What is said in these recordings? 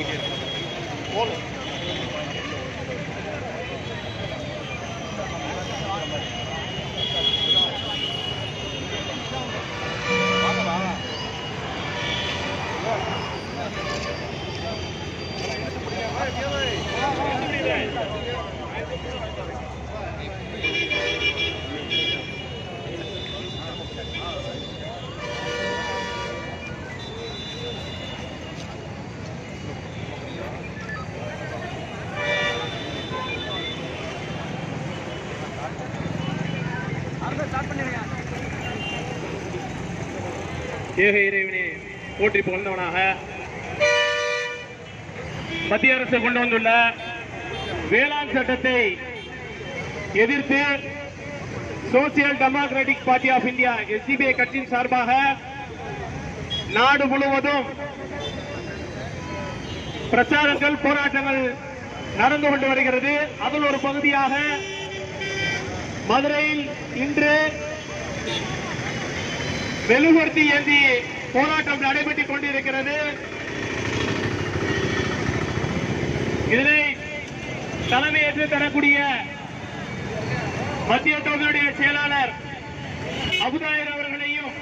பண்ணிக்கிட்டே இருக்கும் போகணும் ஏக இறைவனை போற்றி புகழ்ந்தவனாக. மத்திய அரசு கொண்டு வந்துள்ள வேளாண் சட்டத்தை எதிர்த்து social democratic party of India SDPI கட்சியின் சார்பாக நாடு முழுவதும் பிரச்சாரங்கள் போராட்டங்கள் நடந்து கொண்டு வருகிறது. அதில் ஒரு பகுதியாக மதுரையில் இன்று மெழுகுவர்த்தி ஏந்தி போராட்டம் நடைபெற்றுக் கொண்டிருக்கிறது. இதனை தலைமையேற்று தரக்கூடிய மத்திய தொகுதியுடைய செயலாளர் அபுதாயர் அவர்களையும்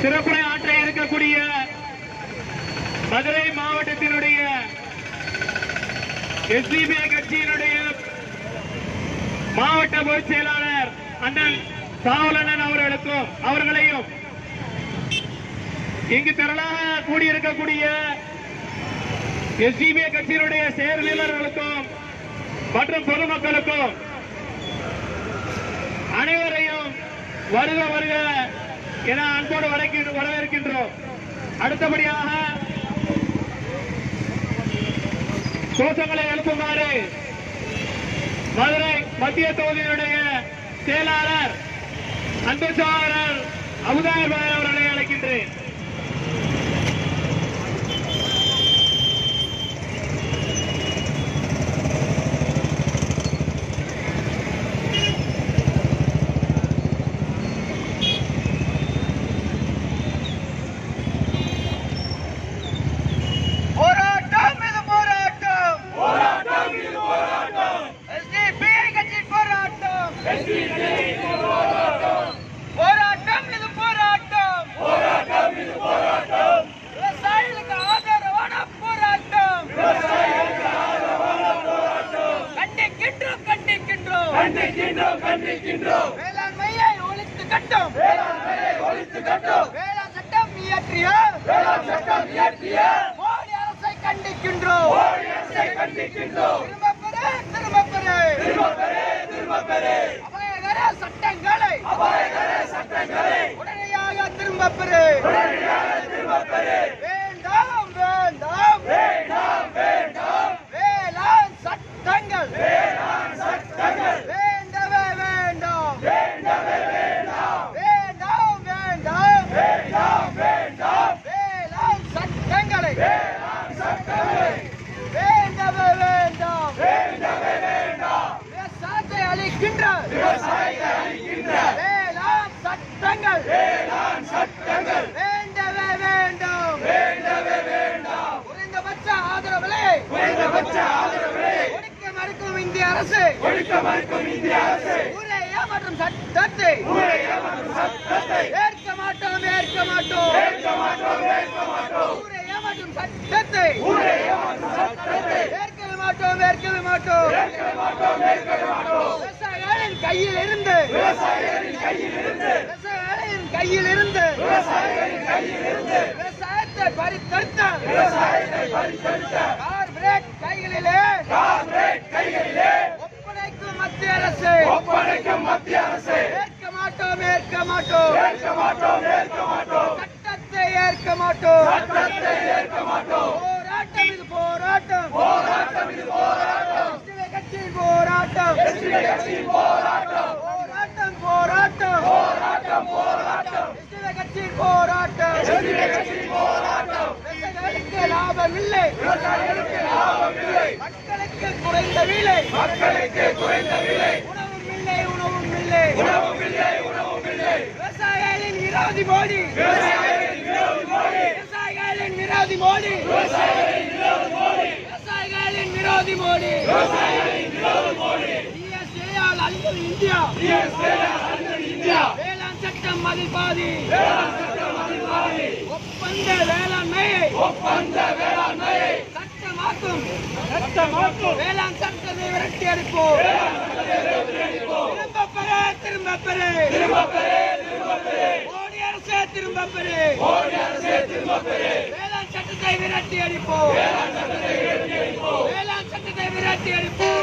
சிறப்புரை ஆற்ற இருக்கக்கூடிய மதுரை மாவட்டத்தினுடைய எஸ்டிபிஐ கட்சியினுடைய மாவட்ட பொதுச் செயலாளர் அண்ணன் சாவலண்ணன் அவர்களுக்கும் அவர்களையும். இங்கு திரளாக கூடியிருக்கக்கூடிய எஸ்டிபிஐ கட்சியினுடைய செயற்பாளர்களுக்கும் மற்றும் பொதுமக்களுக்கும் அனைவரையும் வருக வருக என அன்போடு வரக்கி- வரவேற்கின்றோம். அடுத்தபடியாக கோஷங்களை எழுப்புமாறு மதுரை மத்திய தொகுதியினுடைய செயலாளர் அன்பு சகோதரர் அபுதாயர் அவர்களை அழைக்கின்றேன் போராட்டம் இது போராட்டம் போராட்டம் இது போராட்டம் எஸ்டிபிஐ கட்சி போராட்டம் போராட்டம் இது போராட்டம் போராட்டம் இது போராட்டம் விவசாயிகளுக்கு ஆதரவான போராட்டம் விவசாயிகளுக்கு ஆதரவான போராட்டம் கண்டிக்கின்றோம் கண்டிக்கின்றோம் கண்டிக்கின்றோம் வேளாண்மையை ஒழித்து கட்டும். வேளாண்மையை ஒழித்து கட்டும். வேளாண் சட்டம் இயற்றிய வேளாண் சட்டம் இயற்றிய மோடி அரசை கண்டிக்கின்றோம். மோடி அரசை கண்டிக்கின்றோம். திரும்ப பெறு திரும்ப பெறு திரும்ப பெறு திரும்ப பெறு அபாயகர சட்டங்களை அபாயகர சட்டங்களை உடனடியாக திரும்ப பெறு உடனடியாக திரும்ப பெறு வேண்டாம் வேண்டாம் வேண்டாம் வேண்டாம் வேளாண் சட்டங்கள் வேளாண் சட்டங்கள் வேண்டவே வேண்டாம் வேண்டவே வேண்டாம் வேண்டாம் வேண்டாம் வேண்டாம் வேண்டாம் வேளாண் சட்டங்களை வேளாண் சட்டங்களை வேண்டவே வேண்டாம் வேண்டவே வேண்டாம் விவசாயத்தை அளிக்கின்ற விவசாயத்தை அளிக்கின்ற வேளாண் சட்டங்கள் வேளாண் சட்டங்கள் வேண்டவே வேண்டாம் வேண்டவே வேண்டாம் குறைந்தபட்ச ஆதரவு விலை குறைந்தபட்ச ஆதரவு விலை ஒடுக்க மறுக்கும் இந்திய அரசு ஒடுக்க மறுக்கும் இந்திய அரசு ஊரேயா மற்றும் சட்டத்தை ஊரேயா மற்றும் சட்டத்தை ஏற்க மாட்டோம் ஏற்க மாட்டோம் ஏற்க மாட்டோம் ஏற்க மாட்டோம் ஊரேயா மற்றும் சட்டத்தை ஊரேயா மற்றும் சட்டத்தை ஏற்கவே மாட்டோம் ஏற்கவே மாட்டோம். விவசாயிகளின் கையில் இருந்து விவசாயிகளின் கையில் இருந்து விவசாயிகளின் கையில் இருந்து விவசாயிகளின் கையில் இருந்து விவசாயத்தை பறித்தெடுத்த. விவசாயத்தை பறித்தெடுத்த. கார்பரேட் கைகளிலே. கார்பரேட் கைகளிலே. ஒப்படைக்கும் மத்திய அரசு. ஒப்படைக்கும் மத்திய அரசு. ஏற்க மாட்டோம் ஏற்க மாட்டோம். ஏற்க மாட்டோம் ஏற்க மாட்டோம். சட்டத்தை ஏற்க மாட்டோம். சட்டத்தை ஏற்க மாட்டோம். போராட்டம் இது போராட்டம். போராட்டம் இது போராட்டம். போராட்டம். போராட்டம். போராட்டம் போராட்டம். போராட்டம் போராட்டம். எஸ்டிவே கட்சியின் போராட்டம். எஸ்டிவே கட்சியின் போராட்டம். விவசாயிகளுக்கு லாபம் இல்லை விவசாயிகளுக்கு லாபம் இல்லை மக்களுக்கு குறைந்த விலை. மக்களுக்கு குறைந்த விலை. உணவும் இல்லை உணவும் இல்லை உணவும் இல்லை உணவும் இல்லை விவசாயிகளின் விரோதி மோடி. விவசாயிகளின் விரோதி மோடி. விவசாயிகளின் விரோதி விரோதி மோடி. விவசாயிகளின் விரோதி மோடி. DSAயால் அழிந்தது இந்தியா வேளாண் சட்டம் அதில் பாதி ஒப்பந்த வேளாண்மையை சட்டமாக்கும் சட்டமாக்கும் வேளாண் சட்டத்தை விரட்டி அடிப்போம். திரும்ப பெற திரும்ப பெற மோடி அரசே திரும்ப பெறு வேளாண் சட்டத்தை விரட்டி அடிப்போம். வேளாண் சட்டத்தை விரட்டி அடிப்போம் விவசாயிகளின்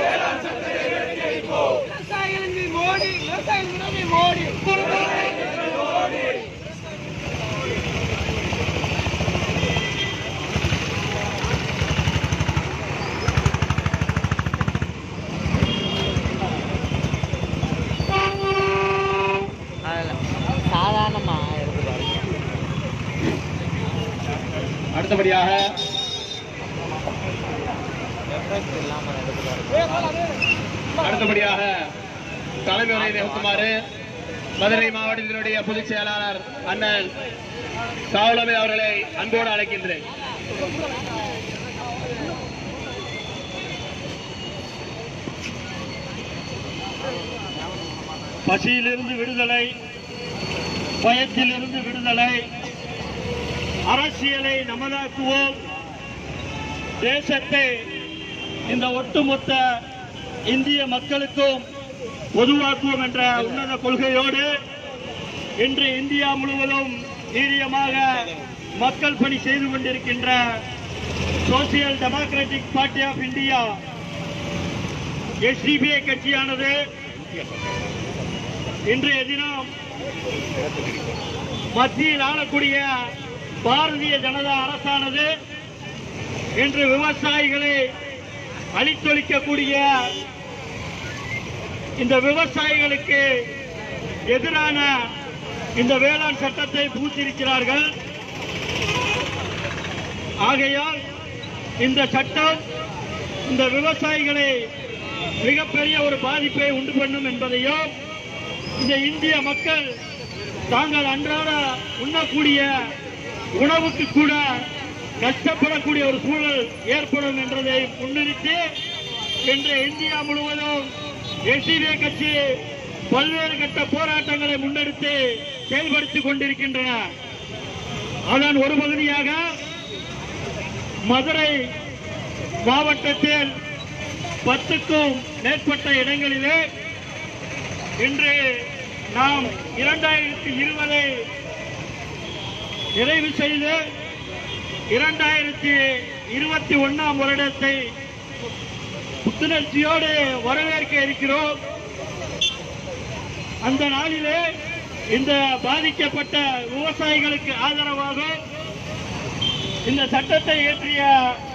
அடுத்தபடியாக அடுத்தபடியாக தலைமை நிகழ்த்துமாறு மதுரை மாவட்டத்தினுடைய பொதுச் செயலாளர் அண்ணன் சாவுலமை அவர்களை அன்போடு அழைக்கின்றேன். பசியிலிருந்து விடுதலை பயத்திலிருந்து விடுதலை. அரசியலை நமதாக்குவோம். தேசத்தை இந்த ஒட்டுமொத்த இந்திய மக்களுக்கும் பொதுவாக்குவோம் என்ற உன்னத கொள்கையோடு இன்று இந்தியா முழுவதும் வீரியமாக மக்கள் பணி செய்து கொண்டிருக்கின்ற social democratic party of India SDPI கட்சியானது இன்றைய தினம் மத்தியில் ஆளக்கூடிய பாரதிய ஜனதா அரசானது இன்று விவசாயிகளை அழித்தொழிக்கக்கூடிய இந்த விவசாயிகளுக்கு எதிரான இந்த வேளாண் சட்டத்தை பூத்திருக்கிறார்கள் ஆகையால் இந்த சட்டம் இந்த விவசாயிகளை மிகப்பெரிய ஒரு பாதிப்பை உண்டு பண்ணும் என்பதையும் இந்த இந்திய மக்கள் தாங்கள் அன்றாட உண்ணக்கூடிய உணவுக்கு கூட கஷ்டப்படக்கூடிய ஒரு சூழல் ஏற்படும் என்றதை முன்னிறுத்தி இன்று இந்தியா முழுவதும் எஸ்டிஏ கட்சி பல்வேறு கட்ட போராட்டங்களை முன்னெடுத்து செயல்படுத்திக் கொண்டிருக்கின்றன. அதன் ஒரு பகுதியாக மதுரை மாவட்டத்தில் பத்துக்கும் மேற்பட்ட இடங்களிலே இன்று நாம் இரண்டாயிரத்தி இருபதை நிறைவு செய்து இரண்டாயிரத்தி இருபத்தி ஒன்னாம் வருடத்தை புத்துணர்ச்சியோடு வரவேற்க இருக்கிறோம். அந்த நாளிலே இந்த பாதிக்கப்பட்ட விவசாயிகளுக்கு ஆதரவாக இந்த சட்டத்தை இயற்றிய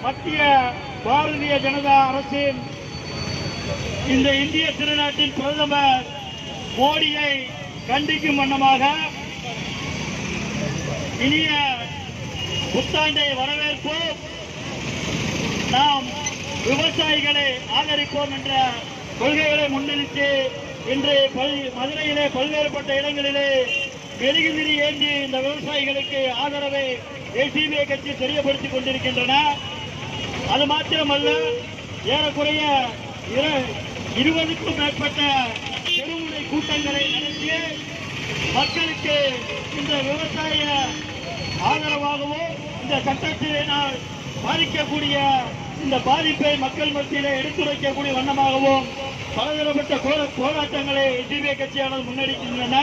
மத்திய பாரதிய ஜனதா அரசின் இந்த இந்திய திருநாட்டின் பிரதமர் மோடியை கண்டிக்கும் வண்ணமாக இனிய புத்தாண்டை வரவேற்போம். நாம் விவசாயிகளை ஆதரிப்போம் என்ற கொள்கைகளை முன்னிறுத்தி இன்று மதுரையிலே பல்வேறுபட்ட இடங்களிலே மெருகுதிரி ஏந்தி இந்த விவசாயிகளுக்கு ஆதரவை ஏசிபிஐ கட்சி தெரியப்படுத்திக் கொண்டிருக்கின்றன. அது மாத்திரமல்ல ஏறக்குறைய இரு- இருபதுக்கும் மேற்பட்ட தெருமுறை கூட்டங்களை நடத்தி மக்களுக்கு இந்த விவசாய ஆதரவாகவும் இந்த சட்டத்தினால் பாதிக்கக்கூடிய இந்த பாதிப்பை மக்கள் மத்தியிலே எடுத்துரைக்கக்கூடிய வண்ணமாகவும் பலதரப்பட்ட போராட்டங்களை சிபிஐ கட்சியானது முன்னெடுக்கின்றன.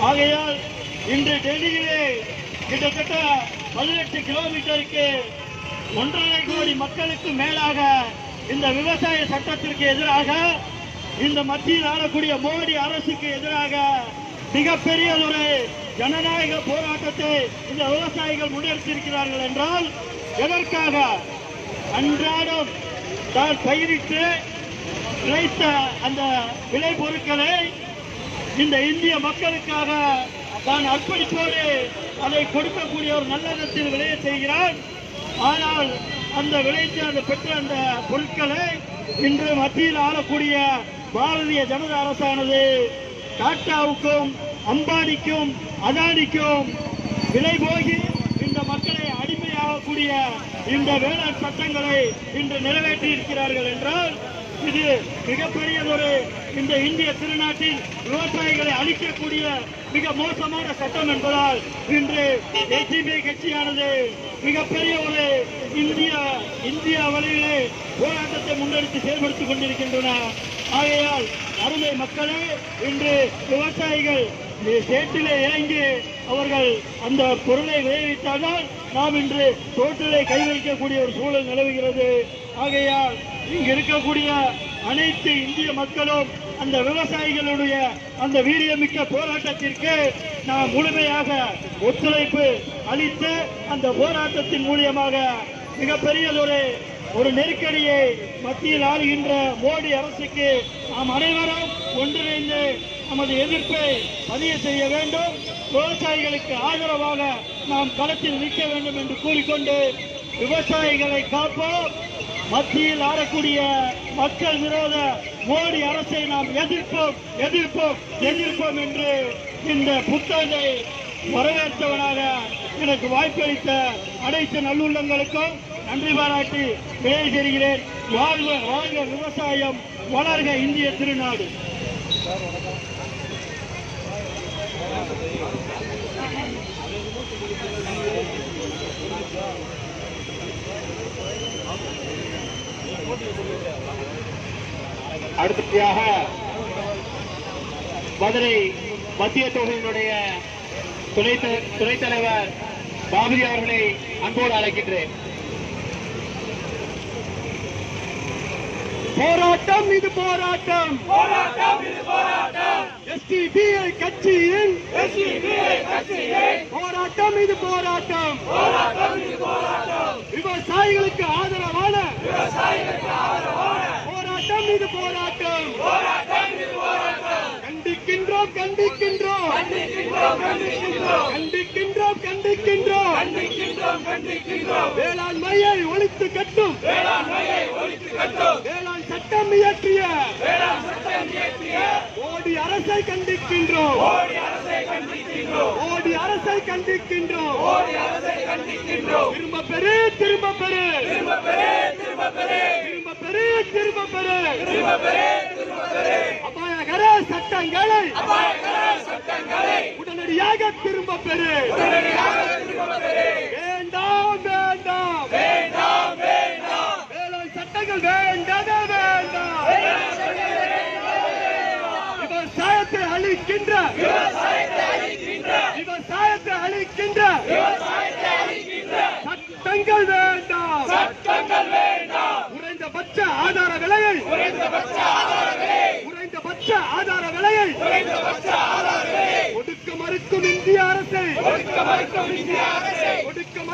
ஆகையால் இன்று டெல்லியிலே கிட்டத்தட்ட பதினெட்டு கிலோமீட்டருக்கு ஒன்றரை கோடி மக்களுக்கு மேலாக இந்த விவசாய சட்டத்திற்கு எதிராக இந்த மத்தியில் ஆளக்கூடிய மோடி அரசுக்கு எதிராக மிகப்பெரிய ஒரு ஜனநாயக போராட்டத்தை இந்த விவசாயிகள் முன்னெடுத்திருக்கிறார்கள் என்றால் எதற்காக அன்றாடம் தான் பயிரிட்டு விளைத்த அந்த விளை பொருட்களை இந்த இந்திய மக்களுக்காக தான் அர்ப்பணிப்போடு அதை கொடுக்கக்கூடிய ஒரு நல்லதத்தில் விளைய செய்கிறார். ஆனால் அந்த விளைத்து அந்த பெற்ற அந்த பொருட்களை இன்று மத்தியில் ஆளக்கூடிய பாரதிய ஜனதா அரசானது டாட்டாவுக்கும் அம்பானிக்கும் அதானிக்கும் விலை போகி இந்த மக்களை அடிமையாகக்கூடிய இந்த வேளாண் சட்டங்களை இன்று நிறைவேற்றி இருக்கிறார்கள் என்றால் இது மிகப்பெரியதொரு இந்த இந்திய திருநாட்டின் விவசாயிகளை அழிக்கக்கூடிய மிக மோசமான சட்டம் என்பதால் இன்று ஏசிபி கட்சியானது மிகப்பெரிய ஒரு இந்திய இந்திய வழியிலே போராட்டத்தை முன்னெடுத்து செயல்படுத்திக் கொண்டிருக்கின்றன. ஆகையால் அருமை மக்களே இன்று விவசாயிகள் சேற்றிலே இறங்கி அவர்கள் அந்த பொருளை விளைவித்தால்தான் நாம் இன்று தோட்டிலே கை வைக்கக்கூடிய ஒரு சூழல் நிலவுகிறது. ஆகையால் இங்கு இருக்கக்கூடிய அனைத்து இந்திய மக்களும் அந்த விவசாயிகளுடைய அந்த வீரியமிக்க போராட்டத்திற்கு நாம் முழுமையாக ஒத்துழைப்பு அளித்து அந்த போராட்டத்தின் மூலியமாக மிகப்பெரியதொரு ஒரு நெருக்கடியை மத்தியில் ஆளுகின்ற மோடி அரசுக்கு நாம் அனைவரும் ஒன்றிணைந்து நமது எதிர்ப்பை பதிவு செய்ய வேண்டும். விவசாயிகளுக்கு ஆதரவாக நாம் களத்தில் நிற்க வேண்டும் என்று கூறிக்கொண்டு விவசாயிகளை காப்போம். மத்தியில் ஆடக்கூடிய மக்கள் விரோத மோடி அரசை நாம் எதிர்ப்போம் எதிர்ப்போம் எதிர்ப்போம் என்று இந்த புத்தகத்தை வரவேற்றவனாக எனக்கு வாய்ப்பளித்த அனைத்து நல்லுள்ளங்களுக்கும் நன்றி பாராட்டி விலை தெரிகிறேன். வாழ்க வாழ்க விவசாயம் வளர்க இந்திய திருநாடு. அடுத்தபடியாக மதுரை மத்திய தொகுதியினுடைய துணை துணைத் தலைவர் பாபுஜி அவர்களை அன்போடு அழைக்கின்றேன். போராட்டம் இது போராட்டம். எஸ்டிபிஐ கட்சியின் போராட்டம் இது போராட்டம். விவசாயிகளுக்கு ஆதரவான போராட்டம் இது போராட்டம். கண்டிக்கின்றோம் கண்டிக்கின்றோம். கண்டிக்கின்றோம் கண்டிக்கின்றோம். வேளாண்மையை ஒழித்து கட்டும். வேளாண் சட்டம் இயற்றிய. மோடி அரசை கண்டிக்கின்றோம். மோடி அரசை கண்டிக்கின்றோம். திரும்ப பெரு திரும்ப பெரு திரும்ப பெரு திரும்ப அபாயகர சட்டங்களை உடனடியாக திரும்ப பெரு வேண்டாம் வேண்டாம். வேளாண் சட்டங்கள் வேண்டவே வேண்டாம். விவசாயத்தை அழிக்கின்ற விவசாயத்தை அழிக்கின்ற சட்டங்கள் வேண்டாம். சட்டங்கள் விலையை ஒடுக்க மறுக்கும் இந்திய அரசை. ஒடுக்க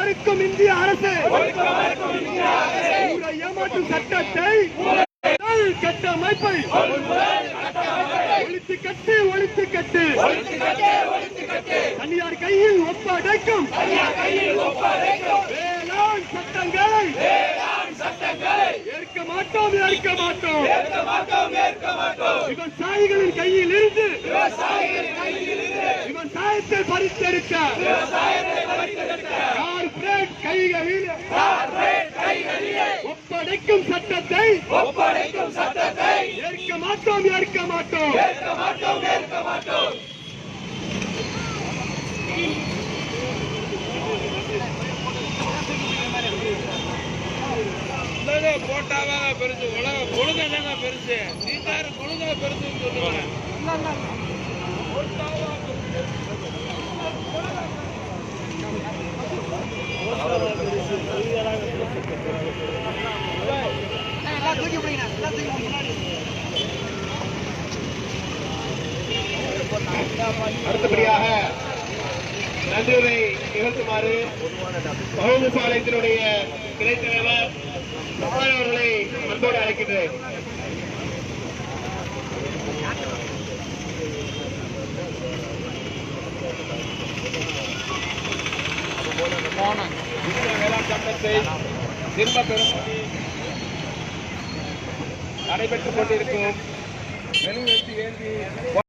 மறுக்கும் இந்திய அரசு. ஊரை ஏமாற்றும் சட்டத்தை கட்டமைப்பை ஒழித்து கட்டு ஒழித்து கட்டு. தனியார் கையில் ஒப்படைக்கும் வேளாண் சட்டங்களை ஏற்க மாட்டோம். ஏற்க மாட்டோம் விவசாயிகளின் கையில் இருந்து விவசாயத்தை பறித்தெடுக்க. கார்ப்பரேட் கைகளில் ஒப்படைக்கும் சட்டத்தை ஒப்படைக்கும் சட்டத்தை ஏற்க மாட்டோம் ஏற்க மாட்டோம். போட்டாவா பெருசு? உலக கொழுங்க என்னங்க பெருசு? நீங்காரு கொழுங்க பெருசுன்னு சொல்லுங்க அடுத்தபடியாக நன்றியுரை நிகழ்த்துமாறு பகுதி பாளையத்தினுடைய கிளைத் அவர்களை அன்போடு அழைக்கின்றேன். வேளாண் சட்டத்தை திரும்ப பெறும் நடைபெற்றுக் கொண்டிருக்கும் மெழுகுவர்த்தி ஏந்தி